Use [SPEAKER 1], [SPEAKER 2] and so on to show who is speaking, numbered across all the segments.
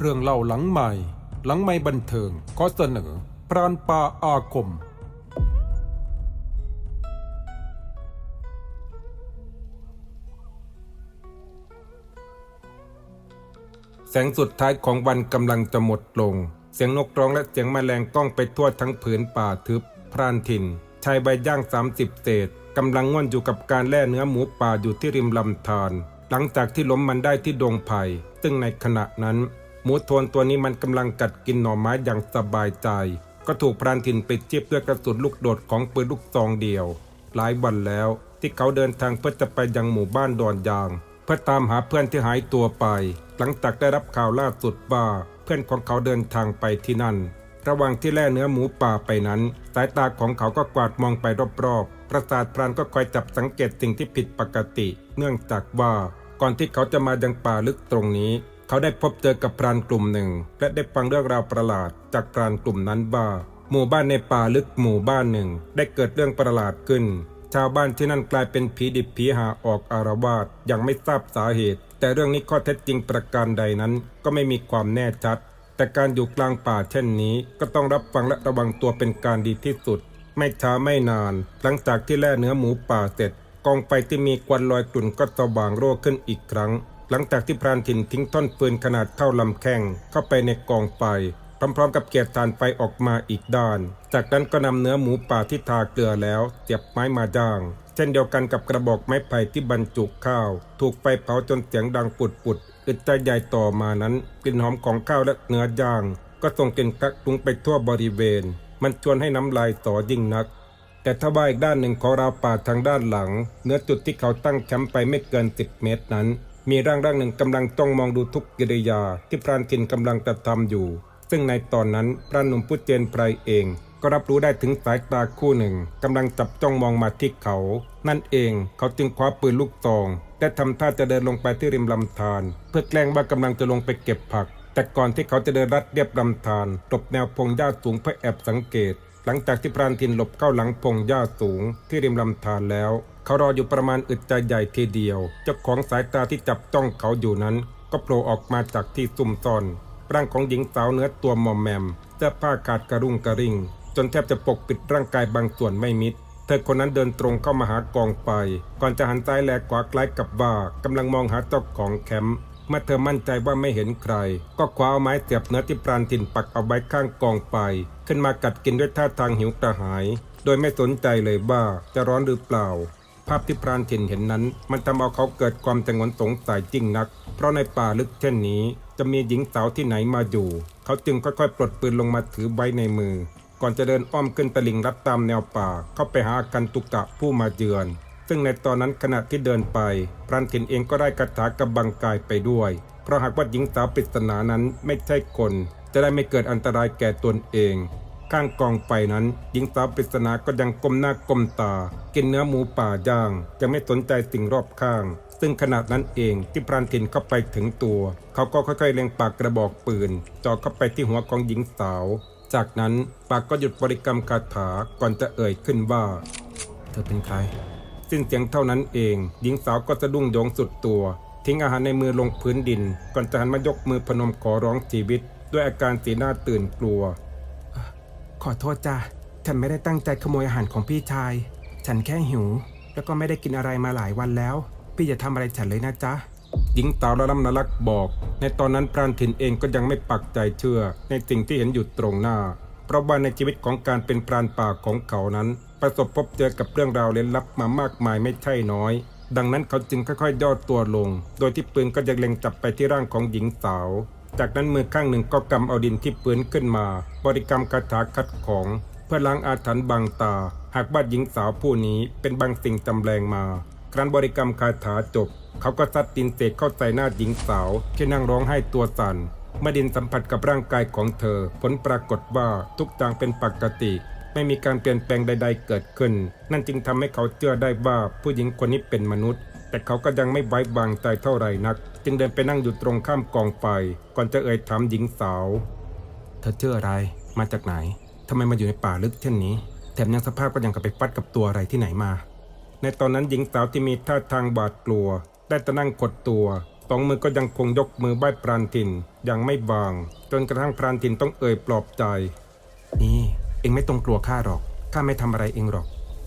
[SPEAKER 1] เรื่องเล่าหลังใหม่ หลังไม่บันเทิงก็เสนอปราณปาอาคม แสงสุดท้ายของวันกำลังจะหมดลง เสียงนกร้องและเสียงแมลงก้องไปทั่วทั้งผืนป่าทึบ พรานถิ่น ชายใบย่าง 30 เศษกำลังง่วนอยู่กับการแล่เนื้อหมูป่าอยู่ที่ริมลำธารหลังจากที่ล้มมันได้ที่ดงไผ่ซึ่งในขณะนั้น หมูโทนตัวนี้มันกำลังกัดกินหน่อไม้อย่างสบายใจ ก็ถูกพรานถิ่นปิดจีบด้วยกระสุนลูกโดดของปืนลูกซองเดียว หลายวันแล้วที่เขาเดินทางเพื่อจะไปยังหมู่บ้านดอนยาง เพื่อตามหาเพื่อนที่หายตัวไป หลังจากได้รับข่าวล่าสุดว่าเพื่อนของเขาเดินทางไปที่นั่น ระหว่างที่แล่เนื้อหมูป่าไปนั้น สายตาของเขาก็กวาดมองไปรอบๆ ประสาทพรานก็คอยจับสังเกตสิ่งที่ผิดปกติ เนื่องจากว่าก่อนที่เขาจะมายังป่าลึกตรงนี้ เขาได้พบเจอกับพรานกลุ่มหนึ่ง และได้ฟังเรื่องราวประหลาดจากพรานกลุ่มนั้นว่า หมู่บ้านในป่าลึกหมู่บ้านหนึ่ง ได้เกิดเรื่องประหลาดขึ้น ชาวบ้านที่นั่นกลายเป็นผีดิบผีหาออกอารวาสยังไม่ทราบสาเหตุ แต่เรื่องนี้ข้อเท็จจริงประการใดนั้น ก็ไม่มีความแน่ชัด แต่การอยู่กลางป่าเช่นนี้ ก็ต้องรับฟังและระวังตัวเป็นการดีที่สุด ไม่ช้าไม่นาน หลังจากที่แล่เนื้อหมูป่าเสร็จกองไฟที่มีควันลอยกลุ่นก็สว่างโรคขึ้นอีกครั้ง หลังจากที่พรานถิ่นทิ้งท่อนปืนขนาดเท่าลำแข้งเข้าไปในกองไฟพร้อมๆ กับเกียรทานไฟออกมาอีกด้าน จากนั้นก็นำเนื้อหมูป่าที่ทาเกลือแล้วเสียบไม้มาย่าง เช่นเดียวกันกับกระบอกไม้ไผ่ที่บรรจุข้าว ถูกไฟเผาจนเสียงดังปุดปุดๆอึดใจใหญ่ต่อมานั้น กลิ่นหอมของข้าวและเนื้อย่าง ก็ส่งกลิ่นคละคลุ้งไปทั่วบริเวณ มันชวนให้น้ำลายต่อยิ่งนัก แต่ถ้าว่าอีกด้านหนึ่งของราวป่าทางด้านหลัง เนื้อจุดที่เขาตั้งแคมป์ไปไม่เกิน 10 เมตรนั้น มีร่างร่างหนึ่งกำลังจ้องมองดูทุกกิริยาที่พรานกินกำลังกระทำอยู่ ซึ่งในตอนนั้นพระหนุ่มผู้เจนไพรเอง ก็รับรู้ได้ถึงสายตาคู่หนึ่งกำลังจับจ้องมองมาที่เขา นั่นเองเขาจึงคว้าปืนลูกซองและทำท่าจะเดินลงไปที่ริมลำธารเพื่อแกล้งว่ากำลังจะลงไปเก็บผัก แต่ก่อนที่เขาจะเดินรัดเรียบลำธารหลบแนวพงหญ้าสูงเพื่อแอบสังเกต หลังจากที่พรานทินหลบเข้าหลังพงหญ้าสูงที่ริมลำธารแล้ว เขารออยู่ประมาณอึดใจใหญ่ทีเดียว เจ้าของสายตาที่จับจ้องเขาอยู่นั้น ก็โผล่ออกมาจากที่ซุ่มซ่อนร่างของหญิงสาวเนื้อตัวมอมแมมเสื้อผ้าขาดกระรุ่งกระริ่ง จนแทบจะปกปิดร่างกายบางส่วนไม่มิด เธอคนนั้นเดินตรงเข้ามาหากองไฟก่อนจะหันซ้ายแลขวาคล้ายกับว่ากำลังมองหาเจ้าของแคมป์เมื่อเธอมั่นใจว่าไม่เห็นใคร ก็คว้าเอาไม้เสียบเนื้อที่ปราณถิ่นปักเอาไว้ข้างกองไฟขึ้นมากัดกินด้วยท่าทางหิวกระหาย โดยไม่สนใจเลยว่าจะร้อนหรือเปล่า ภาพที่พรานถิ่นเห็นนั้น มันทำเอาเขาเกิดความจังวนสงสัยจริงนัก เพราะในป่าลึกเช่นนี้ จะมีหญิงสาวที่ไหนมาอยู่ เขาจึงค่อยๆ ปลดปืนลงมาถือไว้ในมือ ก่อนจะเดินอ้อมขึ้นตลิ่งรัดตามแนวป่า เข้าไปหากันตุกะผู้มาเยือน ซึ่งในตอนนั้นขณะที่เดินไป พรานถิ่นเองก็ได้คาถากำบังกายไปด้วย เพราะหากว่าหญิงสาวปริศนานั้นไม่ใช่คน จะได้ไม่เกิดอันตรายแก่ตนเอง ข้างกองไฟนั้นหญิงสาวปริศนาก็ยังก้มหน้าก้มตา กินเนื้อหมูป่าย่างยังไม่สนใจสิ่งรอบข้าง ซึ่งขนาดนั้นเองที่พรานถิ่นเข้าไปถึงตัว เขาก็ค่อยๆเล็งปากกระบอกปืนจ่อเข้าไปที่หัวของหญิงสาว จากนั้นปากก็หยุดบริกรรมคาถาก่อนจะเอ่ยขึ้นว่า เธอเป็นใคร สิ้นเสียงเท่านั้นเอง หญิงสาวก็สะดุ้งโยงสุดตัว ทิ้งอาหารในมือลงพื้นดิน ก่อนจะหันมายกมือพนมขอร้องชีวิต ด้วยอาการสีหน้าตื่นกลัว ขอโทษจ้ะ ฉันไม่ได้ตั้งใจขโมยอาหารของพี่ชาย ฉันแค่หิว แล้วก็ไม่ได้กินอะไรมาหลายวันแล้ว พี่อย่าทำอะไรฉันเลยนะจ๊ะหญิงสาวระลำนลักบอก ในตอนนั้นพรานถิ่นเองก็ยังไม่ปักใจเชื่อ ในสิ่งที่เห็นอยู่ตรงหน้า เพราะว่าในชีวิตของการเป็นพรานป่าของเขานั้น ประสบพบเจอกับเรื่องราวเล้นลับมามากมายไม่ใช่น้อย ดังนั้นเขาจึงค่อยๆย่อตัวลง โดยที่ปืนก็ยังเล็งจับไปที่ร่างของหญิงสาว จากนั้นมือข้างหนึ่งก็กำเอาดินที่เปืนขึ้นมา บริกรรมคาถาคัดของ เพื่อล้างอาถรรพ์บังตา หากว่าหญิงสาวผู้นี้เป็นบางสิ่งจำแรงมา ครั้นบริกรรมคาถาจบ เขาก็ซัดดินเศษเข้าใส่หน้าหญิงสาวที่นั่งร้องไห้ตัวสั่นเมื่อดินสัมผัสกับร่างกายของเธอ ผลปรากฏว่าทุกอย่างเป็นปกติ ไม่มีการเปลี่ยนแปลงใด ๆ เกิดขึ้น นั่นจึงทำให้เขาเชื่อได้ว่าผู้หญิงคนนี้เป็นมนุษย์ แต่เขาก็ยังไม่ไว้วางใจเท่าไหร่นัก จึงเดินไปนั่งอยู่ตรงข้ามกองไฟก่อนจะเอ่ยถามหญิงสาว เธอเชื่ออะไร มาจากไหนทำไมมาอยู่ในป่าลึกเช่นนี้ แถมยังสภาพก็ยังกับไปฟัดกับตัวอะไรที่ไหนมา ในตอนนั้นหญิงสาวที่มีท่าทางบาดกลัว ได้แต่นั่งขดตัวสองมือก็ยังคงยกมือไหว้ปราณทินย่างไม่บาง จนกระทั่งพรานถิ่นต้องเอ่ยปลอบใจ นี่ เองไม่ต้องกลัวข้าหรอกข้าไม่ทำอะไรเองหรอก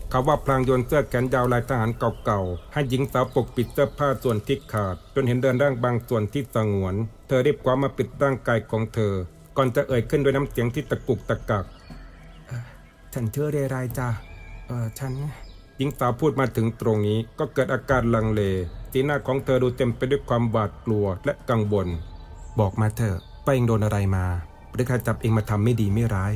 [SPEAKER 1] เขาว่าพลางโยนเสื้อแขนยาวลายทหารเก่าๆ ให้หญิงสาวปกปิดเสื้อผ้าส่วนที่ขาด จนเห็นเดินร่างบางส่วนที่สงวน เธอรีบคว้ามาปิดร่างกายของเธอ ก่อนจะเอ่ยขึ้นด้วยน้ำเสียงที่ตะกุกตะกักฉันเชื่อเรไรจ้ะเออฉันหญิงสาวพูดมาถึงตรงนี้ก็เกิดอาการลังเล สีหน้าของเธอดูเต็มไปด้วยความหวาดกลัวและกังวล บอกมาเถอะว่าเองโดนอะไรมาหรือใครจับเองมาทำไม่ดีไม่ร้าย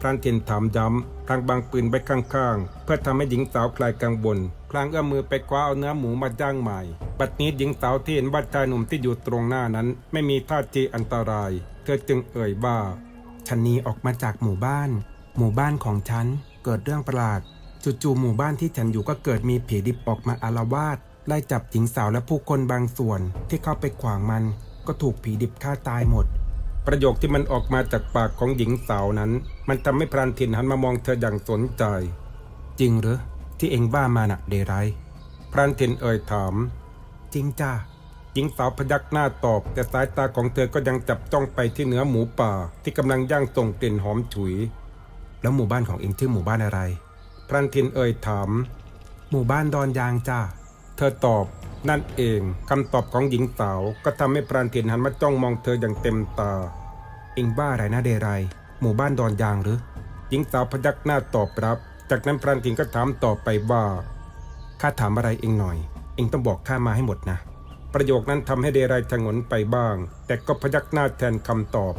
[SPEAKER 1] พรานเทียนถามย้ำ พลางบางปืนไว้ข้างๆ เพื่อทำให้หญิงสาวคลายกังวลพลางเอื้อมมือไปคว้าเอาเนื้อหมูมาย่างใหม่ บัดนี้หญิงสาวที่เห็นว่าชายหนุ่มที่อยู่ตรงหน้านั้น ไม่มีท่าทีอันตราย เธอจึงเอ่ยว่าฉันนีออกมาจากหมู่บ้าน หมู่บ้านของฉันเกิดเรื่องประหลาดจู่ๆหมู่บ้านที่ฉันอยู่ก็เกิดมีผีดิบออกมาอารวาสไล่จับหญิงสาวและผู้คนบางส่วน ที่เข้าไปขวางมัน ก็ถูกผีดิบฆ่าตายหมด ประโยคที่มันออกมาจากปากของหญิงสาวนั้น มันทำให้พรานถิ่นหันมามองเธออย่างสนใจ จริงหรือที่เองว่ามาน่ะเดไรพรานถิ่นเอ่ยถาม จริงจ้าหญิงสาวพยักหน้าตอบ แต่สายตาของเธอก็ยังจับจ้องไปที่เนื้อหมูป่า ที่กำลังย่างส่งกลิ่นหอมฉุย แล้วหมู่บ้านของเองชื่อหมู่บ้านอะไร พรันทินเอ่ยถาม หมู่บ้านดอนยางจ้าเธอตอบนั่นเองคำตอบของหญิงสาวก็ทำให้พรานทินหันมาจ้องมองเธออย่างเต็มตา เองบ้าอะไรนะเดไร หมู่บ้านดอนยางหรือหญิงสาวพยักหน้าตอบรับ จากนั้นพรานทินก็ถามต่อไปว่าข้าถามอะไรเองหน่อย เองต้องบอกข้ามาให้หมดนะ ประโยคนั้นทำให้เดไรชะงนไปบ้าง แต่ก็พยักหน้าแทนคำตอบ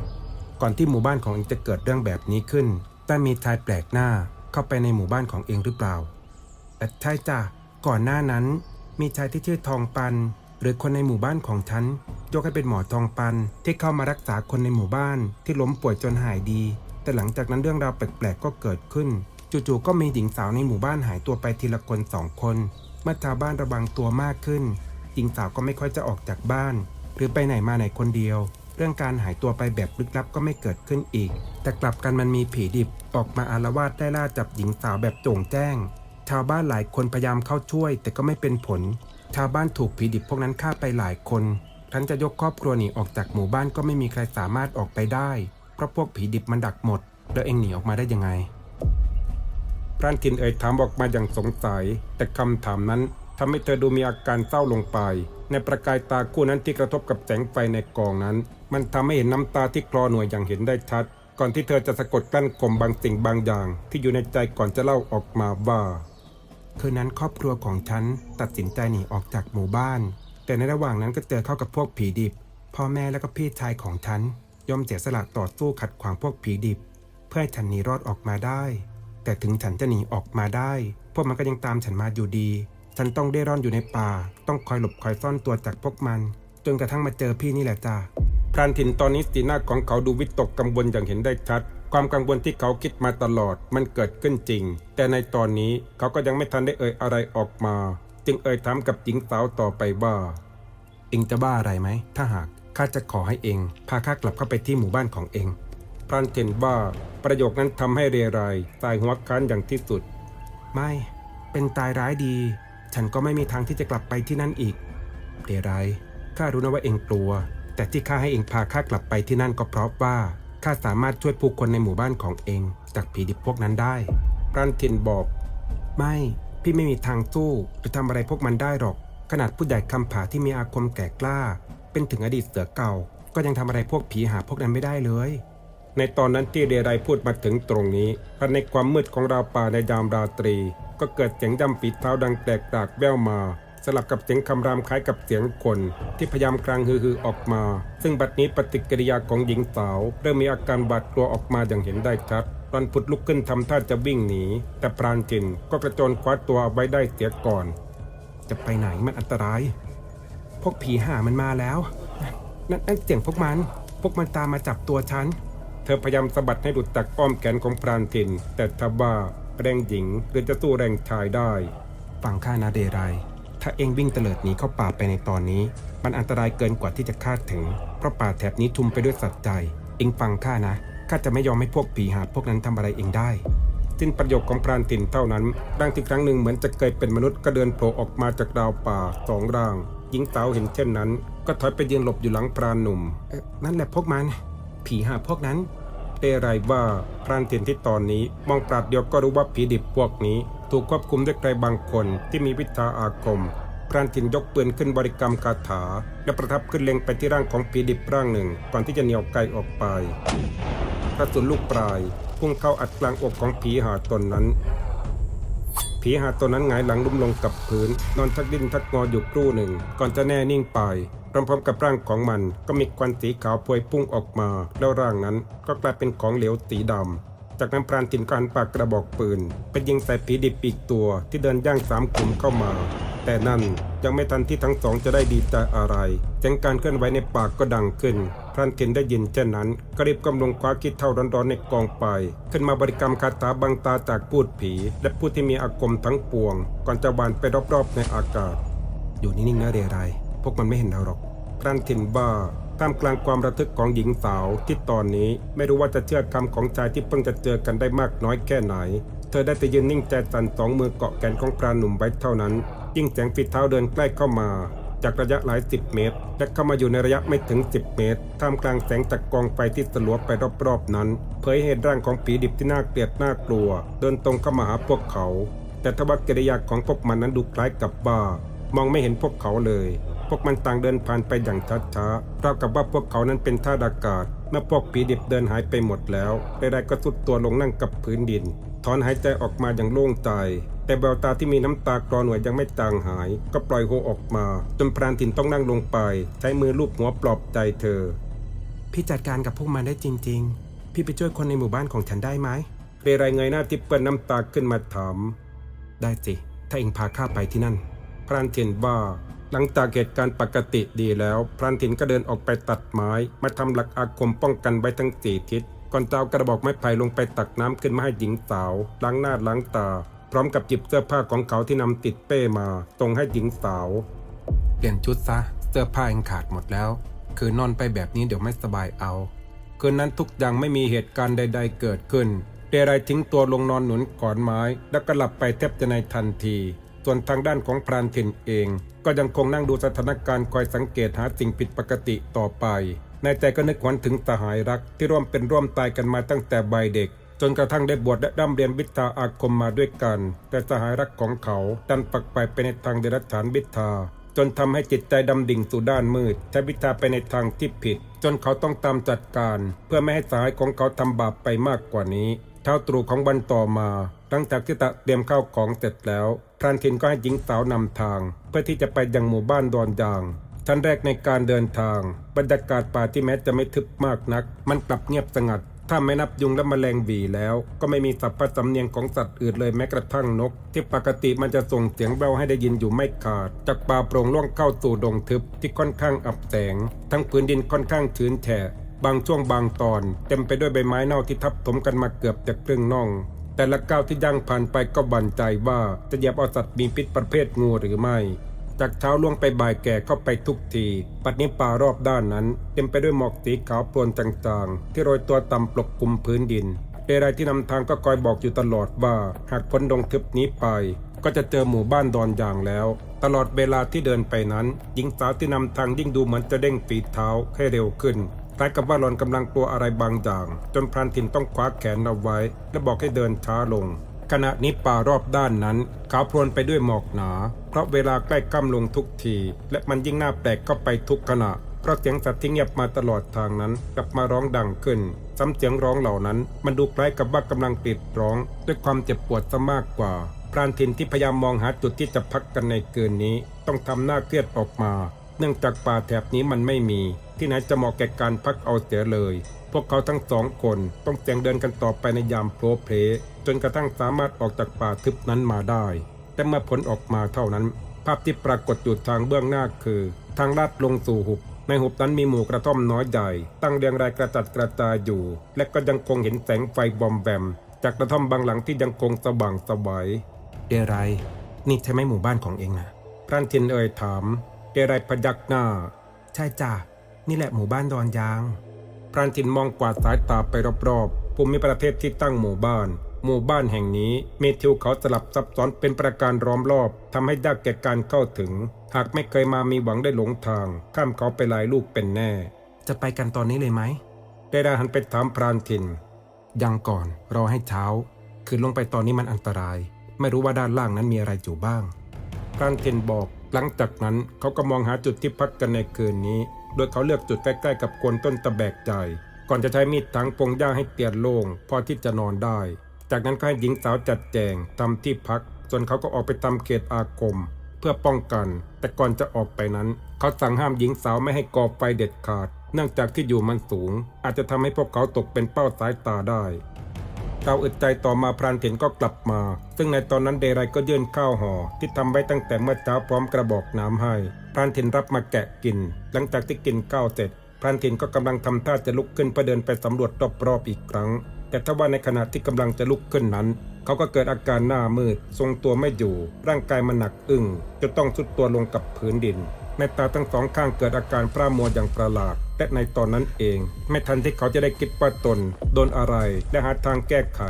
[SPEAKER 1] ก่อนที่หมู่บ้านของเองจะเกิดเรื่องแบบนี้ขึ้นแต่มีชายแปลกหน้าเข้าไปในหมู่บ้านของเองหรือเปล่าเอ่ใช่จ้ะก่อนหน้านั้น มีชายที่ชื่อทองปัน หรือคนในหมู่บ้านของฉันยกให้เป็นหมอทองปัน ที่เข้ามารักษาคนในหมู่บ้าน ที่ล้มป่วยจนหายดี แต่หลังจากนั้นเรื่องราวแปลกๆก็เกิดขึ้น จู่ๆก็มีหญิงสาวในหมู่บ้านหายตัวไปทีละคนสองคน เมื่อชาวบ้านระวังตัวมากขึ้นหญิงสาวก็ไม่ค่อยจะออกจากบ้าน หรือไปไหนมาไหนคนเดียว เรื่องการหายตัวไปแบบลึกลับก็ไม่เกิดขึ้นอีก แต่กลับกันมันมีผีดิบออกมาอารวาสได้ล่าจับหญิงสาวแบบโจ่งแจ้ง ชาวบ้านหลายคนพยายามเข้าช่วย แต่ก็ไม่เป็นผล ชาวบ้านถูกผีดิบพวกนั้นฆ่าไปหลายคนท่านจะยกครอบครัวหนีออกจากหมู่บ้านก็ไม่มีใครสามารถออกไปได้ เพราะพวกผีดิบมันดักหมด แล้วเองหนีออกมาได้ยังไงพรานทินเอ่ยถามออกมาอย่างสงสัย แต่คำถามนั้นทำให้เธอดูมีอาการเศร้าลงไป ในประกายตาคู่นั้นที่กระทบกับแสงไฟในกองนั้น มันทำให้เห็นน้ำตาที่คลอหน่วยอย่างเห็นได้ชัด ก่อนที่เธอจะสะกดกลั้นข่มบางสิ่งบางอย่าง ที่อยู่ในใจก่อนจะเล่าออกมาว่า คืนนั้นครอบครัวของฉันตัดสินใจหนีออกจากหมู่บ้าน แต่ในระหว่างนั้นก็เจอเข้ากับพวกผีดิบ พ่อแม่และก็พี่ชายของฉันยอมเสียสละต่อสู้ขัดขวางพวกผีดิบ เพื่อให้ฉันหนีรอดออกมาได้ แต่ถึงฉันจะหนีออกมาได้ พวกมันก็ยังตามฉันมาอยู่ดี ฉันต้องได้ร่อนอยู่ในป่า ต้องคอยหลบคอยซ่อนตัวจากพวกมัน จนกระทั่งมาเจอพี่นี่แหละจ้าพรานถิ่นตอนนี้สีหน้าของเขาดูวิตกกังวลอย่างเห็นได้ชัด ความกังวลที่เขาคิดมาตลอดมันเกิดขึ้นจริง แต่ในตอนนี้เขาก็ยังไม่ทันได้เอ่ยอะไรออกมา จึงเอ่ยถามกับหญิงสาวต่อไปว่าเองจะบ้าอะไรไหม ถ้าหากข้าจะขอให้เอง พาข้ากลับเข้าไปที่หมู่บ้านของเองพรานเทนว่าประโยคนั้นทำให้เรไรตายหัวค้านอย่างที่สุด ไม่ เป็นตายร้ายดี ฉันก็ไม่มีทางที่จะกลับไปที่นั่นอีก เรไรข้ารู้นะว่าเองกลัว แต่ที่ข้าให้เองพาข้ากลับไปที่นั่นก็เพราะว่า ข้าสามารถช่วยผู้คนในหมู่บ้านของเองจากผีดิบพวกนั้นได้พรานเทนบอก ไม่พี่ไม่มีทางสู้หรือทำอะไรพวกมันได้หรอก ขนาดผู้ใหญ่คำผาที่มีอาคมแก่กล้า เป็นถึงอดีตเสือเก่า ก็ยังทำอะไรพวกผีหาพวกนั้นไม่ได้เลย ในตอนนั้นที่เดไรพูดมาถึงตรงนี้ภายในความมืดของราวป่าในยามราตรี ก็เกิดเสียงย่ำฝีเท้าดังแตกตากแว่วมา ลับกับเสียงคำรามคล้ายกับเสียงคนที่พยายามครางฮือๆออกมา ซึ่งบัดนี้ปฏิกิริยาของหญิงสาว เริ่มมีอาการบาดกลัวออกมาอย่างเห็นได้ชัดตอนผุดลุกขึ้นทำท่าจะวิ่งหนี แต่ปราณจินก็กระโจนคว้าตัวเอาไว้ได้เสียก่อน จะไปไหนมันอันตราย พวกผีห่ามันมาแล้ว นั่นนั่นเสียงพวกมัน พวกมันตามมาจับตัวฉัน เธอพยายามสะบัดให้หลุดจากอ้อมแขนของพรานติน แต่ทว่าแรงหญิงหรือจะสู้แรงชายได้ฟังข้านาเดราย ถ้าเองวิ่งเตลิดหนีเข้าป่าไปในตอนนี้ มันอันตรายเกินกว่าที่จะคาดถึง เพราะป่าแถบนี้ทุ่มไปด้วยสัตว์ใจ เองฟังข้านะ ข้าจะไม่ยอมให้พวกผีหาพวกนั้นทำอะไรเองได้สิ้นประโยคของพรานตินเท่านั้นร่างที่ครั้งหนึ่งเหมือนจะเคยเป็นมนุษย์ก็เดินโผล่ออกมาจากราวป่าสองร่าง หญิงสาวเห็นเช่นนั้น ก็ถอยไปยืนหลบอยู่หลังพรานหนุ่มนั่นแหละพวกมัน ผีหาพวกนั้น เตไรว่าพรานถิ่นที่ตอนนี้ มองปราดเดียวก็รู้ว่าผีดิบพวกนี้ ถูกควบคุมด้วยใครบางคนที่มีวิชาอาคมพรานถิ่นยกปืนขึ้นบริกรรมคาถา และประทับขึ้นเล็งไปที่ร่างของผีดิบร่างหนึ่ง ก่อนที่จะเหนี่ยวไกออกไปกระสุนลูกปลายพุ่งเข้าอัดกลางอกของผีหาตนนั้น ผีหาตัวนั้นหงายหลังลุ่มลงกับพื้น นอนทักดิ้นทักงออยู่ครู่หนึ่ง ก่อนจะแน่นิ่งไป พร้อมๆกับร่างของมันก็มีควันสีขาวพวยพุ่งออกมา แล้วร่างนั้นก็กลายเป็นของเหลวสีดำ จากนั้นพรานตินก็หันปากกระบอกปืนไปยิงใส่ผีดิบอีกตัวที่เดินย่างสามกลุ่มเข้ามา แต่นั่นยังไม่ทันที่ทั้งสองจะได้ดีใจอะไรเสียงการเคลื่อนไหวในปากก็ดังขึ้น พรานตินได้ยินเช่นนั้นก็รีบกำลังคว้าคิดเท่าร้อนๆในกองไป ขึ้นมาบริกรรมคาถาบังตาจากพูดผี และผู้ที่มีอาคมทั้งปวง ก่อนจะบานไปรอบๆในอากาศ อยู่นิ่งๆนะเรไร พวกมันไม่เห็นเราหรอกพรานถิ่นบ้าท่ามกลางความระทึกของหญิงสาวที่ตอนนี้ไม่รู้ว่าจะเชื่อคำของชายที่เพิ่งจะเจอกันได้มากน้อยแค่ไหน เธอได้แต่ยืนนิ่งใจสั่นสองมือเกาะแขนของพรานหนุ่มไว้เท่านั้น ยิ่งแสงฝีเท้าเดินใกล้เข้ามา จากระยะหลายสิบเมตร และเข้ามาอยู่ในระยะไม่ถึง 10 เมตร ท่ามกลางแสงจากกองไฟที่สลัวไปรอบๆนั้น เผยเห็นร่างของผีดิบที่น่าเกลียดน่ากลัว เดินตรงเข้ามาหาพวกเขา แต่ทว่ากิริยาของพวกมันนั้นดูคล้ายกับบ้ามองไม่เห็นพวกเขาเลย พวกมันต่างเดินผ่านไปอย่างช้าๆราวกับว่าพวกเขานั้นเป็นท่าอากาศ เมื่อพวกผีดิบเดินหายไปหมดแล้วใดๆก็สุดตัวลงนั่งกับพื้นดิน ถอนหายใจออกมาอย่างโล่งใจแต่แววตาที่มีน้ำตากรอหน่วยยังไม่จางหาย ก็ปล่อยโฮออกมา จนพรานถิ่นต้องนั่งลงไป ใช้มือลูบหัวปลอบใจเธอ พี่จัดการกับพวกมันได้จริง ๆ พี่ไปช่วยคนในหมู่บ้านของฉันได้ไหมเรไรเงยหน้าทิพเปิ้ลน้ำตาขึ้นมาถาม ได้สิ ถ้าเองพาข้าไปที่นั่น พรานถิ่นว่า หลังจากเหตุการณ์ปกติดีแล้ว พรานถิ่นก็เดินออกไปตัดไม้ มาทำหลักอาคมป้องกันไว้ทั้งสี่ทิศ ก่อนจะเอากระบอกไม้ไผ่ลงไปตักน้ำขึ้นมาให้หญิงสาว ล้างหน้าล้างตา พร้อมกับหยิบเสื้อผ้าของเขาที่นำติดเป้มาตรงให้หญิงสาว เปลี่ยนชุดซะ เสื้อผ้าเองขาดหมดแล้ว คือนอนไปแบบนี้เดี๋ยวไม่สบายเอา คืนนั้นทุกอย่างไม่มีเหตุการณ์ใด ๆ เกิดขึ้นเดรายทิ้งตัวลงนอนหนุนขอนไม้ แล้วก็หลับไปแทบจะในทันที ส่วนทางด้านของพรานถิ่นเอง ก็ยังคงนั่งดูสถานการณ์คอยสังเกตหาสิ่งผิดปกติต่อไป ในใจก็นึกหวนถึงสหายรักที่ร่วมเป็นร่วมตายกันมาตั้งแต่ใบเด็ก จนกระทั่งได้บวชและร่ำเรียนวิชาอาคมมาด้วยกัน แต่สหายรักของเขาดันปักไปไปในทางเดรัจฉานวิชาจนทำให้จิตใจดำดิ่งสู่ด้านมืดใช้วิชาไปในทางที่ผิด จนเขาต้องตามจัดการ เพื่อไม่ให้สายของเขาทำบาปไปมากกว่านี้เช้าตรู่ของวันต่อมาหลังจากที่ตะเตรียมข้าวของเสร็จแล้ว พรานถิ่นก็ให้หญิงสาวนำทาง เพื่อที่จะไปยังหมู่บ้านดอนยางชั้นแรกในการเดินทาง บรรยากาศป่าที่แม้จะไม่ทึบมากนัก มันกลับเงียบสงัด ถ้าไม่นับยุงและแมลงวีแล้ว ก็ไม่มีสัพพสำเนียงของสัตว์อื่นเลยแม้กระทั่งนก ที่ปกติมันจะส่งเสียงแววให้ได้ยินอยู่ไม่ขาด จากป่าโปร่งล่วงเข้าสู่ดงทึบที่ค่อนข้างอับแสง ทั้งพื้นดินค่อนข้างชื้นแฉะบางช่วงบางตอน เต็มไปด้วยใบไม้เน่าที่ทับถมกันมาเกือบจะครึ่งน่อง แต่ละก้าวที่ย่างผ่านไปก็บั่นใจว่าจะเหยียบเอาสัตว์มีพิษประเภทงูหรือไม่ จากเช้าล่วงไปบ่ายแก่เข้าไปทุกทีปัดนี้ป่ารอบด้านนั้น เต็มไปด้วยหมอกสีขาวโปรนจางๆ ที่โรยตัวต่ำปกคลุมพื้นดินเรไรที่นำทางก็คอยบอกอยู่ตลอดว่า หากพ้นดงทึบนี้ไป ก็จะเจอหมู่บ้านดอนยางแล้ว ตลอดเวลาที่เดินไปนั้น หญิงสาวที่นำทางยิ่งดูเหมือนจะเด้งฝีเท้าให้เร็วขึ้น ล้ายกับว่าหลอนกำลังกลัวอะไรบางอย่าง จนพรานถิ่นต้องคว้าแขนเอาไว้ และบอกให้เดินช้าลง ขณะนี้ป่ารอบด้านนั้นขาวโพลนไปด้วยหมอกหนา เพราะเวลาใกล้ค่ำลงทุกที และมันยิ่งหน่าแปลกก็ไปทุกขณะเพราะเสียงสัตว์ที่เงียบมาตลอดทางนั้น กลับมาร้องดังขึ้นซ้ำเสียงร้องเหล่านั้น มันดูคล้ายกับว่ากำลังกรีดร้อง ด้วยความเจ็บปวดซะมากกว่าพรานถิ่นที่พยายามมองหาจุดที่จะพักกันในคืนนี้ ต้องทำหน้าเครียดออกมา เนื่องจากป่าแถบนี้มันไม่มี ที่ไหนจะเหมาะแก่การพักเอาเสียเลย พวกเขาทั้งสองคนต้องเสียงเดินกันต่อไปในยามโผล่เพลจนกระทั่งสามารถออกจากป่าทึบนั้นมาได้ แต่เมื่อผลออกมาเท่านั้น ภาพที่ปรากฏอยู่ทางเบื้องหน้าคือ ทางลาดลงสู่หุบในหุบนั้นมีหมู่กระท่อมน้อยใหญ่ ตั้งเรียงรายกระจัดกระจายอยู่ และก็ยังคงเห็นแสงไฟบอมแบม จากกระท่อมบางหลังที่ยังคงสว่างสวัยเดไรนี่ใช่ไหมหมู่บ้านของเองนะพรานทินเอ่ยถาม เดไรพยักหน้า ใช่จ้ะ นี่แหละหมู่บ้านดอนยาง พรานถิ่นมองกวาดสายตาไปรอบๆ ภูมิประเทศที่ตั้งหมู่บ้าน หมู่บ้านแห่งนี้มีทิวเขาสลับซับซ้อนเป็นประการล้อมรอบทำให้ยากแก่การเข้าถึง หากไม่เคยมามีหวังได้หลงทาง ข้ามเขาไปหลายลูกเป็นแน่ จะไปกันตอนนี้เลยไหมเดดาหันไปถามพรานถิ่นยังก่อนรอให้เช้า คือลงไปตอนนี้มันอันตราย ไม่รู้ว่าด้านล่างนั้นมีอะไรอยู่บ้างพรานถิ่นบอก หลังจากนั้นเขาก็มองหาจุดที่พักกันในคืนนี้ โดยเขาเลือกจุดใกล้ๆกับโคนต้นตะแบกใจ ก่อนจะใช้มีดถังปงหญ้าให้เตียนโล่งพอที่จะนอนได้ จากนั้นก็ให้หญิงสาวจัดแจงทำที่พัก ส่วนเขาก็ออกไปทำเขตอาคม เพื่อป้องกัน แต่ก่อนจะออกไปนั้น เขาสั่งห้ามหญิงสาวไม่ให้ก่อไฟเด็ดขาด เนื่องจากที่อยู่มันสูง อาจจะทำให้พวกเขาตกเป็นเป้าสายตาได้ เกาอึดใจต่อมาพรานเถนก็กลับมา ซึ่งในตอนนั้นเดไรก็ยื่นข้าวห่อที่ทำไว้ตั้งแต่เมื่อเช้าพร้อมกระบอกน้ำให้ พรานเถนรับมาแกะกิน หลังจากที่กินข้าวเสร็จ พรานเถนก็กำลังทำท่าจะลุกขึ้นเพื่อเดินไปสำรวจรอบๆอีกครั้ง แต่ถ้าว่าในขณะที่กำลังจะลุกขึ้นนั้น เขาก็เกิดอาการหน้ามืด ทรงตัวไม่อยู่ ร่างกายมันหนักอึ้งจนต้องสุดตัวลงกับพื้นดิน ในตาทั้งสองข้างเกิดอาการพร่ามัวอย่างประหลาด และในตอนนั้นเอง ไม่ทันที่เขาจะได้คิดว่าตนโดนอะไร และหาทางแก้ไข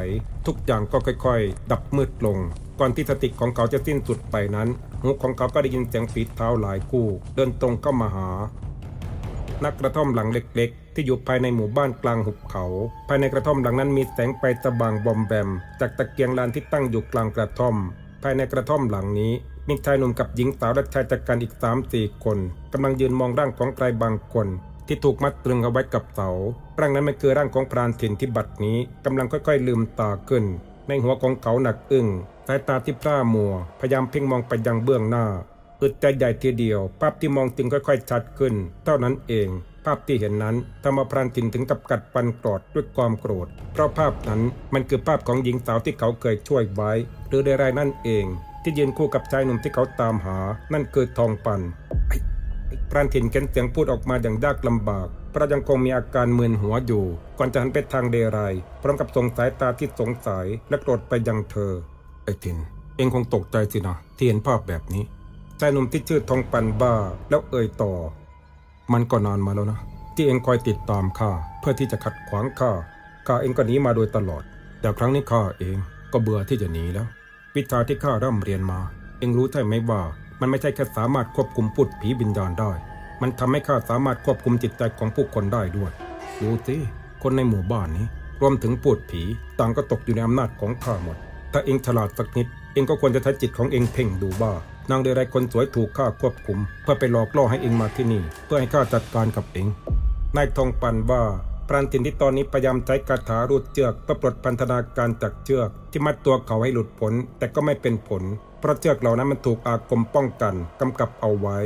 [SPEAKER 1] ทุกอย่างก็ค่อยๆ ดับมืดลง ก่อนที่สติของเขาจะสิ้นสุดไปนั้นหูของเขาก็ได้ยินเสียงฝีเท้าหลายคู่ เดินตรงเข้ามาหานักกระท่อมหลังเล็กๆ ที่อยู่ภายในหมู่บ้านกลางหุบเขา ภายในกระท่อมหลังนั้นมีแสงไฟสว่างบอมแบม จากตะเกียงลานที่ตั้งอยู่กลางกระท่อม ภายในกระท่อมหลังนี้ มีชายหนุ่มกับหญิงสาวและชายจัดการอีกสามสี่คนกำลังยืนมองร่างของใครบางคน ที่ถูกมัดตรึงเอาไว้กับเสาร่างนั้นมันคือร่างของพรานถิ่นที่บัดนี้กำลังค่อยๆ ลืมตาขึ้น ในหัวของเขาหนักอึ้งสายตาที่พร่ามัว พยายามเพ่งมองไปยังเบื้องหน้าอึดใจใหญ่ทีเดียว ภาพที่มองจึงค่อยๆ ชัดขึ้น เท่านั้นเอง ภาพที่เห็นนั้นทำมาพรานถิ่นถึงกับกัดฟันกรอดด้วยความโกรธ เพราะภาพนั้นมันคือภาพของหญิงสาวที่เขาเคยช่วยไว้ หรือใดไรนั่นเอง ที่ยืนคู่กับชายหนุ่มที่เขาตามหา นั่นคือทองปัน พรานถิ่นเข็นเสียงพูดออกมาอย่างยากลำบากพราะยังคงมีอาการมึนหัวอยู่ ก่อนจะหันไปทางเดรายพร้อมกับส่งสายตาที่สงสัยและโกรธไปยังเธอ ไอ้ถิ่นเองคงตกใจสินะที่เห็นภาพแบบนี้ชายหนุ่มที่ชื่อทองปันบ้าแล้วเอ่ยต่อ มันก็นานมาแล้วนะ ที่เองคอยติดตามข้าเพื่อที่จะขัดขวางข้าข้าเองก็หนีมาโดยตลอด แต่ครั้งนี้ข้าเองก็เบื่อที่จะหนีแล้ว วิชาที่ข้าร่ำเรียนมา เองรู้ใช่ไหมว่า มันไม่ใช่แค่สามารถควบคุมพูดผีวิญญาณได้ มันทำให้ข้าสามารถควบคุมจิตใจของผู้คนได้ด้วย ดูสิ คนในหมู่บ้านนี้ รวมถึงพูดผี ต่างก็ตกอยู่ในอำนาจของข้าหมด ถ้าเองฉลาดสักนิด เองก็ควรจะใช้จิตของเองเพ่งดูบ้านางเดรัยคนสวยถูกข้าควบคุม เพื่อไปหลอกล่อให้เองมาที่นี่ เพื่อให้ข้าจัดการกับเอง นายทองปันว่าพรานถิ่นที่ตอนนี้พยายามใช้คาถารูดเชือกเพื่อปลดพันธนาการจากเชือก ที่มัดตัวเขาให้หลุดพ้นแต่ก็ไม่เป็นผล เพราะเชือกเหล่านั้นมันถูกอาคมป้องกันกำกับเอาไว้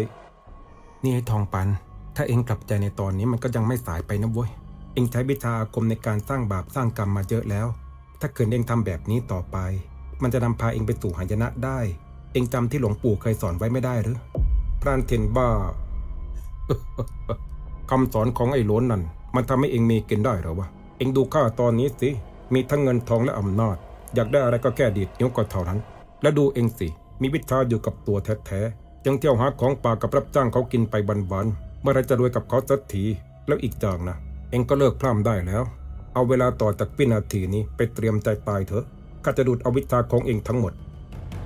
[SPEAKER 1] นี่ไอ้ทองปัน ถ้าเองกลับใจในตอนนี้มันก็ยังไม่สายไปนะเว้ย เองใช้วิชาอาคมในการสร้างบาปสร้างกรรมมาเยอะแล้ว ถ้าเกิดเองทำแบบนี้ต่อไป มันจะนำพาเองไปสู่หายนะได้ เองจำที่หลวงปู่เคยสอนไว้ไม่ได้หรือพรานเทนบ้าคำสอนของไอ้โหลนนั่น มันทำให้เองมีกินได้หรอวะ เองดูข้าตอนนี้สิ มีทั้งเงินทองและอำนาจ อยากได้อะไรก็แค่ดีดนิ้วก็เท่านั้น แล้วดูเองสิ มีวิชาอยู่กับตัวแท้ๆยังเที่ยวหาของป่ากับรับจ้างเขากินไปวันๆเมื่อไรจะรวยกับเขาสักทีแล้วอีกอย่างนะเองก็เลิกพร่ำได้แล้ว เอาเวลาต่อจากวินาทีนี้ไปเตรียมใจตายเถอะข้าจะดูดเอาวิชาของเองทั้งหมด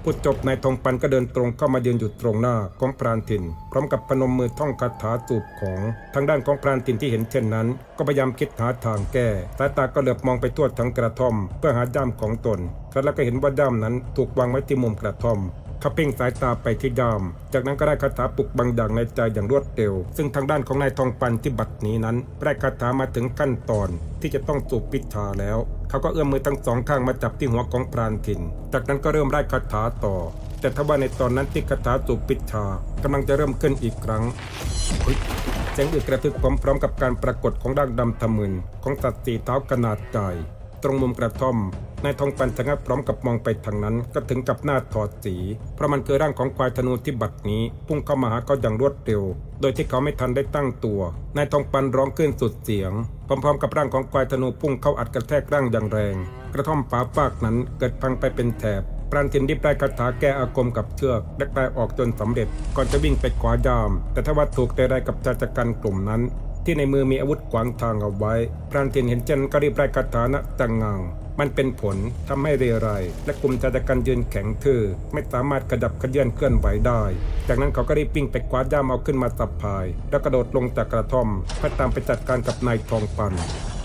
[SPEAKER 1] พูดจบนายทองปันก็เดินตรงเข้ามายืนอยู่ตรงหน้าของพรานถิ่น พร้อมกับพนมมือท่องคาถาจูบของทางด้านของพรานถิ่นที่เห็นเช่นนั้น ก็พยายามคิดหาทางแก้สายตาก็เหลือบมองไปทั่วทั้งกระท่อม เพื่อหาย่ามของตน แล้วก็เห็นว่าย่ามนั้นถูกวางไว้ที่มุมกระท่อมเขาเพ่งสายตาไปที่ย่าม จากนั้นก็ได้คาถาปลุกบางอย่างในใจอย่างรวดเร็ว ซึ่งทางด้านของนายทองปันที่บัดนี้นั้นได้คาถามาถึงขั้นตอน ที่จะต้องจูบปิชาแล้ว เขาก็เอื้อมมือทั้งสองข้างมาจับที่หัวของพรานถิ่น จากนั้นก็เริ่มไล่คาถาต่อ แต่ถ้าว่าในตอนนั้นที่คาถาจูบปิชากำลังจะเริ่มขึ้นอีกครั้งเสียงอึกกระทึกพร้อมๆกับการปรากฏของด่างดำทะมึนของสัตว์สีเท้าขนาดใหญ่ ตรงมุมกระท่อมนายทองปันชะงักพร้อมกับมองไปทางนั้น ก็ถึงกับหน้าถอดสี เพราะมันคือร่างของควายธนูที่บัดนี้ พุ่งเข้ามาหาเขาอย่างรวดเร็ว โดยที่เขาไม่ทันได้ตั้งตัวนายทองปันร้องขึ้นสุดเสียง พร้อมๆ กับร่างของควายธนูพุ่งเข้าอัดกระแทกร่างอย่างแรง กระท่อมฝาฟากนั้นเกิดพังไปเป็นแถบปราณทินดิบได้คาถาแก้อาคมกับเชือกและกลายออกจนสำเร็จ ก่อนจะวิ่งไปขวายาม แต่ถ้าว่าถูกแต่ได้กับชาจักรันกลุ่มนั้น ที่ในมือมีอาวุธขวางทางเอาไว้ พรานถิ่นเห็นเช่นก็รีบไล่คาถานะตังงังมันเป็นผลทำให้เรไรและกลุ่มชายชะกันยืนแข็งทื่อไม่สามารถขยับขยื่นเคลื่อนไหวได้ จากนั้นเขาก็รีบวิ่งไปคว้าย่ามเอาขึ้นมาสับพาย แล้วกระโดดลงจากกระท่อมเพื่อตามไปจัดการกับนายทองปัน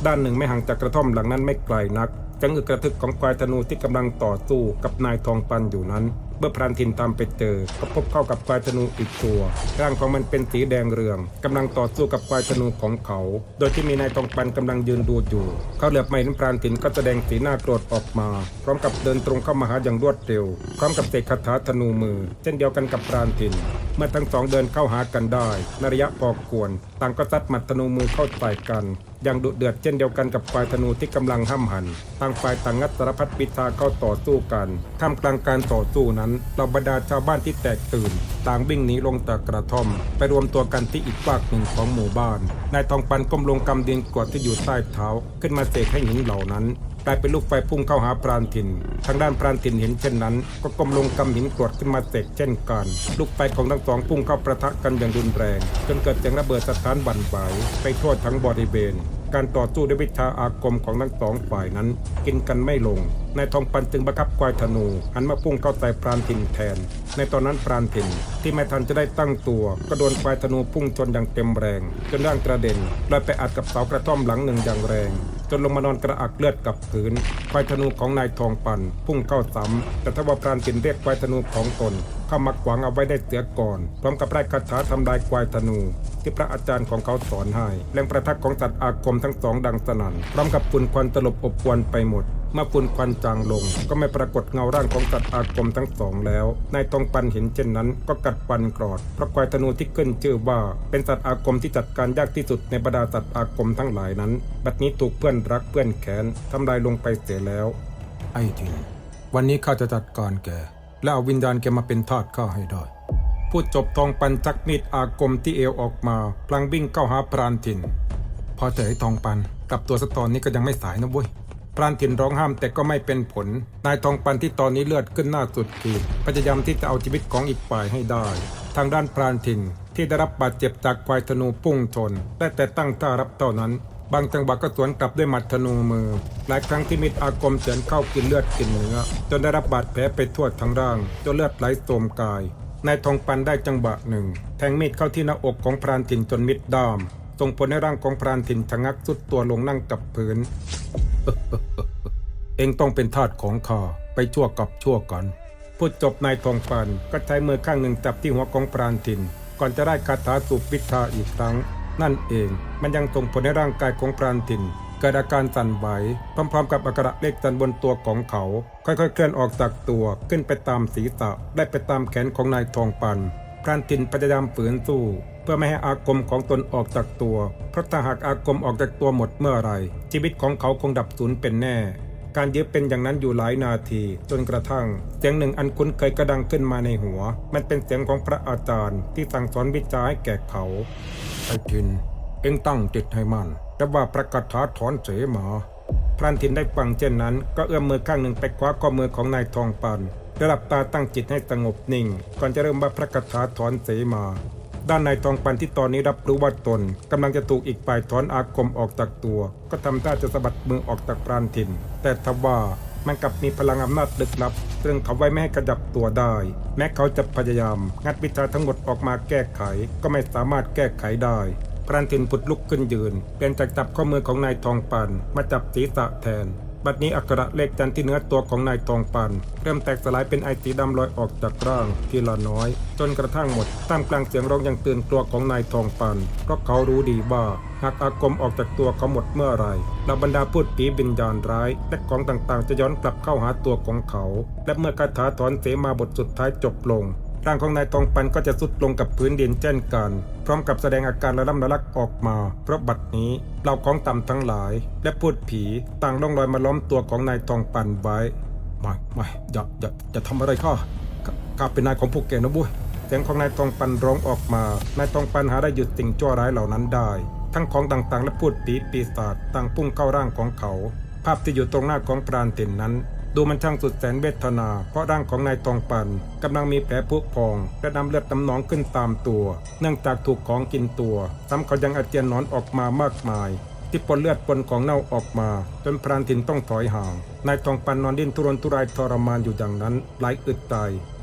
[SPEAKER 1] ด้านหนึ่งไม่ห่างจากกระท่อมหลังนั้นไม่ไกลนักจังอึกกระทึกของควายธนูที่กำลังต่อสู้กับนายทองปันอยู่นั้น มื่อพรานทินตามไปเจอ ก็พบเข้ากับควายธนูอีกตัว ร่างของมันเป็นสีแดงเรืองกำลังต่อสู้กับควายธนูของเขา โดยที่มีนายทองปันกำลังยืนดูอยู่ เขาเหลือบม่เห็นพรานทินก็แสดงสีหน้าโกรธออกมา พร้อมกับเดินตรงเข้ามาหาอย่างรวดเร็ว พร้อมกับเสกคาถาธนูมือ เช่นเดียวกันกับพรานทิน เมื่อทั้งสองเดินเข้าหากันได้ในระยะพอควรต่างก็ซัดหมัดธนูมือเข้าใส่กัน อย่างดุเดือดเช่นเดียวกันกับฝ่ายธนูที่กำลังห้ำหันต่างฝ่ายต่างงัดสารพัดปิทาเข้าต่อสู้กันท่ามกลางการต่อสู้นั้นเหล่าบรรดาชาวบ้านที่แตกตื่น ต่างวิ่งหนีลงจากกระท่อม ไปรวมตัวกันที่อีกฝากหนึ่งของหมู่บ้านนายทองปันก้มลงกำดินกวดที่อยู่ใต้เท้า ขึ้นมาเสกให้หินเหล่านั้นกลายเป็นลูกไฟพุ่งเข้าหาพรานถิ่น ทางด้านพรานถิ่นเห็นเช่นนั้น ก็ก้มลงกำหินกรวดขึ้นมาเสกเช่นกัน ลูกไฟของทั้งสองพุ่งเข้าประทะกันอย่างรุนแรง จนเกิดเสียงระเบิดสถานบั่นไหวไปทั่วทั้งบริเวณการต่อสู้ด้วยวิชาอาคมของทั้งสองฝ่ายนั้น กินกันไม่ลง นายทองปันจึงบังคับควายธนู หันมาพุ่งเข้าใส่พรานถิ่นแทน ในตอนนั้นพรานถิ่นที่ไม่ทันจะได้ตั้งตัวก็โดนควายธนูพุ่งชนอย่างเต็มแรง จนร่างกระเด็นลอยไปอัดกับเสากระท่อมหลังหนึ่งอย่างแรง จนลงมานอนกระอักเลือดกับพื้นควายธนูของนายทองปัน พุ่งเข้าซ้ำแต่ทว่าพรานถิ่นเรียกควายธนูของตนเข้ามาขวางเอาไว้ได้เสียก่อน พร้อมกับไล่คาถาทำลายควายธนู ที่พระอาจารย์ของเขาสอนให้แรงประทักของสัตว์อาคมทั้งสองดังสนั่นพร้อมกับฝุ่นควันตลบอบอวนไปหมดเมื่อฝุ่นควันจางลง ก็ไม่ปรากฏเงาร่างของสัตว์อาคมทั้งสองแล้วนายตองปันเห็นเช่นนั้น ก็กัดฟันกรอดเพราะควายธนูที่ขึ้นชื่อว่า เป็นสัตว์อาคมที่จัดการยากที่สุดในบรรดาสัตว์อาคมทั้งหลายนั้น บัดนี้ถูกเพื่อนรักเพื่อนแค้นทำลายลงไปเสียแล้ว ไอ้ทินวันนี้ข้าจะจัดการแก และเอาวิญญาณแกมาเป็นทาสข้าให้ได้ พูดจบทองปันจักมีดอาคมที่เอวออกมาพลังวิ่งเข้าหาพรานถิ่น พอเจอไอ้ทองปันกลับตัวสตอนนี้ก็ยังไม่สายนะเว้ยพรานถิ่นร้องห้ามแต่ก็ไม่เป็นผล นายทองปันที่ตอนนี้เลือดขึ้นหน้าสุดขีดพยายามที่จะเอาชีวิตของอีกฝ่ายให้ได้ ทางด้านพรานถิ่นที่ได้รับบาดเจ็บจากควายธนูพุ่งชนได้แต่ตั้งท่ารับเท่านั้น บางจังหวะก็สวนกลับด้วยหมัดธนูมือ หลายครั้งที่มิดอาคมเฉือนเข้ากินเลือดกินเนื้อ จนได้รับบาดแผลไปทั่วทั้งร่าง จนเลือดไหลโสมกาย นายทองปันได้จังหวะหนึ่ง แทงมีดเข้าที่หน้าอกของพรานถิ่นจนมิดด้าม ส่งผลให้ร่างของพรานถิ่นชะงักสุดตัวลงนั่งกับพื้น เองต้องเป็นทาสของข้าไปชั่วกับชั่วกันพูดจบนายทองปันก็ใช้มือข้างหนึ่งจับที่หัวของพรานถิ่น ก่อนจะได้คาถาสูบพิธาอีกครั้ง นั่นเอง มันยังส่งผลให้ร่างกายของพรานถิ่น เกิดอาการสั่นไหวพร้อมๆกับอักขระเลขจันบนตัวของเขา ค่อยๆ เคลื่อนออกจากตัวขึ้นไปตามศีรษะได้ไปตามแขนของนายทองปันพรานถิ่นพยายามฝืนสู้ เพื่อไม่ให้อาคมของตนออกจากตัว เพราะถ้าหากอาคมออกจากตัวหมดเมื่อไรชีวิตของเขาคงดับสูญเป็นแน่ การยื้อเป็นอย่างนั้นอยู่หลายนาที จนกระทั่ง เสียงหนึ่งอันคุ้นเคยกระดังขึ้นมาในหัว มันเป็นเสียงของพระอาจารย์ ที่สั่งสอนวิจาให้แก่เขาไอ้ทิน เอ็งตั้งจิตให้มันแต่ว่าประกาศถาถอนเสมาพรานทินได้ฟังเช่นนั้น ก็เอื้อมมือข้างหนึ่งไปคว้าข้อมือของนายทองปันระดับตาตั้งจิตให้สงบนิ่ง ก่อนจะเริ่มว่าพระคาถาถอนเสมาด้านนายทองปันที่ตอนนี้รับรู้ว่าตนกำลังจะถูกอีกฝ่ายถอนอาคมออกจากตัว ก็ทำท่าจะสะบัดมือออกจากพรานถิ่น แต่ทว่ามันกลับมีพลังอำนาจลึกลับตรึงเขาไว้ไม่ให้กระดับตัวได้ แม้เขาจะพยายาม งัดวิชาทั้งหมดออกมาแก้ไข ก็ไม่สามารถแก้ไขได้พรานถิ่นผุดลุกขึ้นยืน เปลี่ยนจากจับข้อมือของนายทองปันมาจับศีรษะแทน บัดนี้อักขระเลขจันทร์ที่เนื้อตัวของนายทองปัน เริ่มแตกสลายเป็นไอสีดำลอยออกจากร่างทีละน้อย จนกระทั่งหมดท่ามกลางเสียงร้องอย่างตื่นกลัวของนายทองปัน เพราะเขารู้ดีว่าหากอาคมออกจากตัวเขาหมดเมื่อไรเหล่าบรรดาพูดผีบินญาณร้ายและของต่างๆ จะย้อนกลับเข้าหาตัวของเขา และเมื่อคาถาถอนเสมาบทสุดท้ายจบลงร่างของนายทองปันก็จะสุดลงกับพื้นดินเช่นกัน พร้อมกับแสดงอาการระล่ำระลักออกมา เพราะบัดนี้เหล่าของต่ำทั้งหลาย และพูดผีต่างล่องลอยมาล้อมตัวของนายทองปันไว้ไม่ไม่อย่าอย่าอย่าทำอะไรข้าข้าข้าเป็นนายของพวกแกนะบุ้ยเสียงของนายทองปันร้องออกมานายทองปันหาได้หยุดสิ่งชั่วร้ายเหล่านั้นได้ ทั้งของต่างๆ และพูดผีปีศาจต่างพุ่งเข้าร่างของเขา ภาพที่อยู่ตรงหน้าของปราณตินนั้น ดูมันช่างสุดแสนเวทนา เพราะร่างของนายทองปันกำลังมีแผลผุพองและน้ำเลือดน้ำหนองขึ้นตามตัว เนื่องจากถูกของกินตัวซ้ำเขายังอาเจียนนอนออกมามากมาย ที่ปนเลือดปนของเน่าออกมา จนพรานถิ่นต้องถอยห่างนายทองปันนอนดิ้นทุรนทุรายทรมานอยู่อย่างนั้นหลายอึดใจ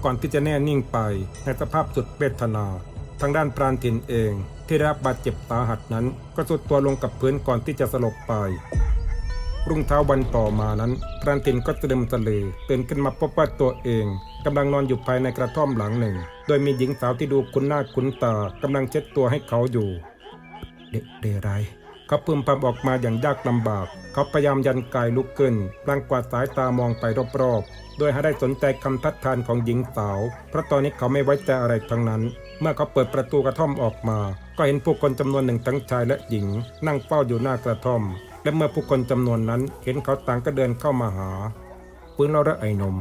[SPEAKER 1] ก่อนที่จะแน่นิ่งไป ในสภาพสุดเวทนา ทางด้านพรานถิ่นเอง ที่ได้รับบาดเจ็บสาหัสนั้น ก็สุดตัวลงกับพื้นก่อนที่จะสลบไป รุ่งเช้าวันต่อมานั้นพรานถิ่นก็สะดึมสะลือตื่นขึ้นมาพบว่าตัวเองกำลังนอนอยู่ภายในกระท่อมหลังหนึ่ง โดยมีหญิงสาวที่ดูคุ้นหน้าคุ้นตากำลังเช็ดตัวให้เขาอยู่ เด็กเดไรเขาพึมพำออกมาอย่างยากลำบาก เขาพยายามยันกายลุกขึ้นพลางกวาดสายตามองไปรอบๆ โดยใหาได้สนใจคำทัดทานของหญิงสาว เพราะตอนนี้เขาไม่ไว้ใจอะไรทั้งนั้น เมื่อเขาเปิดประตูกระท่อมออกมา ก็เห็นผู้คนจำนวนหนึ่งทั้งชายและหญิง นั่งเฝ้าอยู่หน้ากระท่อม และเมื่อผู้คนจำนวนนั้นเห็นเขาต่างก็เดินเข้ามาหาปืนเราระไอ้นม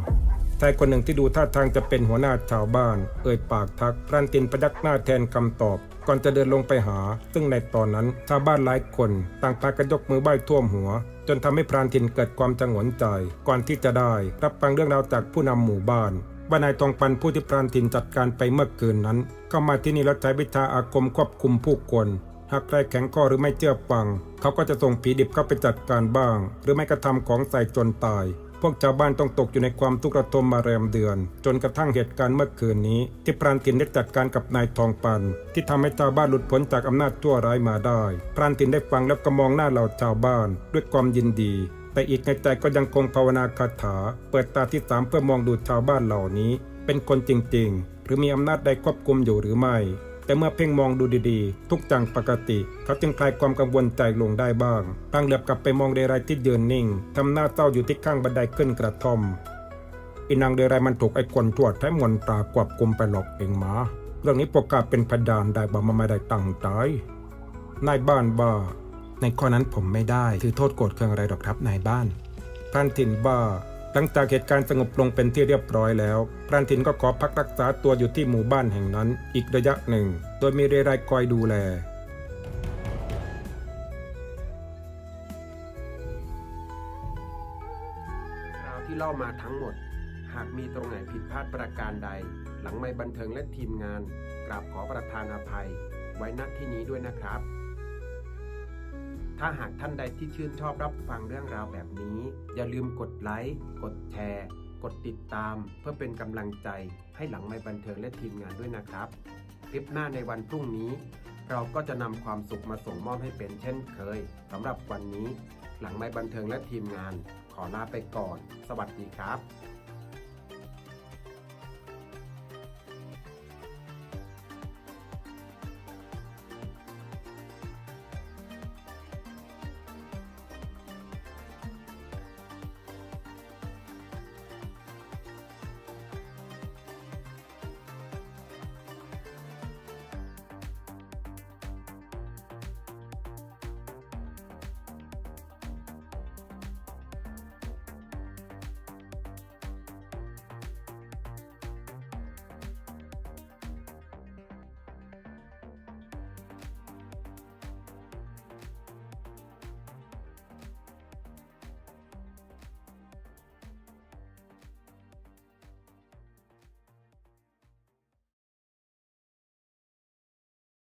[SPEAKER 1] ชายคนหนึ่งที่ดูท่าทางจะเป็นหัวหน้าชาวบ้าน เอ่ยปากทักพรันตินประยักหน้าแทนคำตอบ ก่อนจะเดินลงไปหา ซึ่งในตอนนั้นชาวบ้านหลายคน ต่างพากันยกมือไหว้ท่วมหัว จนทำให้พรานทินเกิดความจังหวนใจ ก่อนที่จะได้ รับฟังเรื่องราวจากผู้นำหมู่บ้านว่านายทองปันผู้ที่พรานทินจัดการไปเมื่อคืนนั้น เข้ามาที่นี่แล้วใช้วิชาอาคมควบคุมผู้คน หากใครแข็งข้อหรือไม่เชื่อฟัง เขาก็จะส่งผีดิบเข้าไปจัดการบ้าง หรือไม่กระทำของใส่จนตาย พวกชาวบ้านต้องตกอยู่ในความทุกข์ระทมมาแรมเดือน จนกระทั่งเหตุการณ์เมื่อคืนนี้ ที่พรานตินได้จัดการกับนายทองปัน ที่ทำให้ชาวบ้านหลุดพ้นจากอำนาจชั่วร้ายมาได้ พรานตินได้ฟังแล้วก็มองหน้าเหล่าชาวบ้าน ด้วยความยินดีแต่อีกในใจก็ยังคงภาวนาคาถา เปิดตาที่สามเพื่อมองดูชาวบ้านเหล่านี้ เป็นคนจริงๆ หรือมีอำนาจใดควบคุมอยู่หรือไม่ แต่เมื่อเพ่งมองดูดีๆ ทุกอย่างปกติ เขาจึงคลายความกังวลใจลงได้บ้างตั้งเหลือบกลับไปมองเดรายที่ยืนนิ่งทำหน้าเศร้าอยู่ที่ข้างบันไดขึ้นกระท่อมอีนางเดรายมันถูกไอ้คนทั่วแท้มนตรากวบกุมไปหลอกเองมาเรื่องนี้ปกกาเป็นพดานได้บ่มาไม่ได้ตั้งใจนายบ้านบ้า ในข้อนั้นผมไม่ได้ ถือโทษโกรธเคืองอะไรหรอกครับนายบ้านพรานถิ่นบ้า หลังจากเหตุการณ์สงบลงเป็นที่เรียบร้อยแล้วพรานถิ่นก็ขอพักรักษาตัวอยู่ที่หมู่บ้านแห่งนั้น อีกระยะหนึ่ง โดยมีเรไรคอยดูแล
[SPEAKER 2] ราวที่เล่ามาทั้งหมด หากมีตรงไหนผิดพลาดประการใด หลังไม่บันเทิงและทีมงาน กราบขอประทานอภัย ไว้ณที่นี้ด้วยนะครับ ถ้าหากท่านใดที่ชื่นชอบรับฟังเรื่องราวแบบนี้ อย่าลืมกดไลค์ กดแชร์ กดติดตาม เพื่อเป็นกำลังใจให้หลังไม่บันเทิงและทีมงานด้วยนะครับ คลิปหน้าในวันพรุ่งนี้ เราก็จะนำความสุขมาส่งมอบให้เป็นเช่นเคยสำหรับวันนี้ หลังไม่บันเทิงและทีมงาน ขอลาไปก่อน สวัสดีครับ